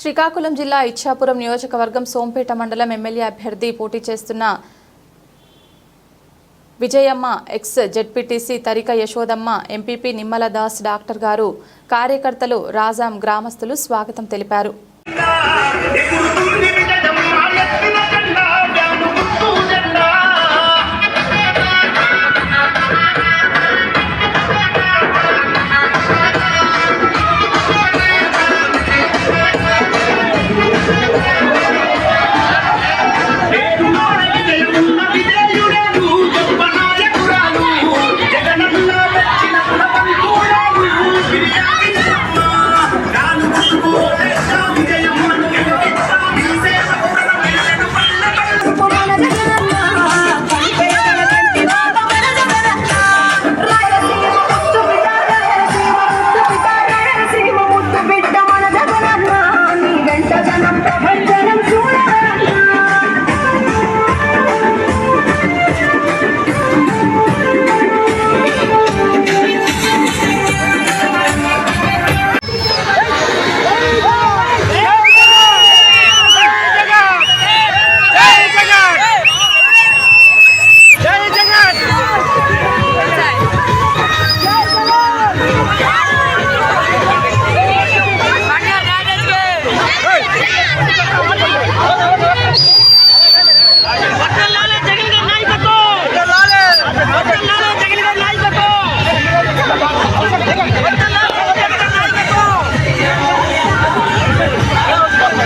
శ్రీకాకుళం జిల్లా ఇచ్చాపురం నియోజకవర్గం సోంపేట మండలం ఎమ్మెల్యే అభ్యర్థి పోటీ చేస్తున్న Vijayamma ex ZPTC తరిక Yashodamma MPP Nimmala Das doctor గారు కార్యకర్తలు రాజాం గ్రామస్తులు స్వాగతం తెలిపారు.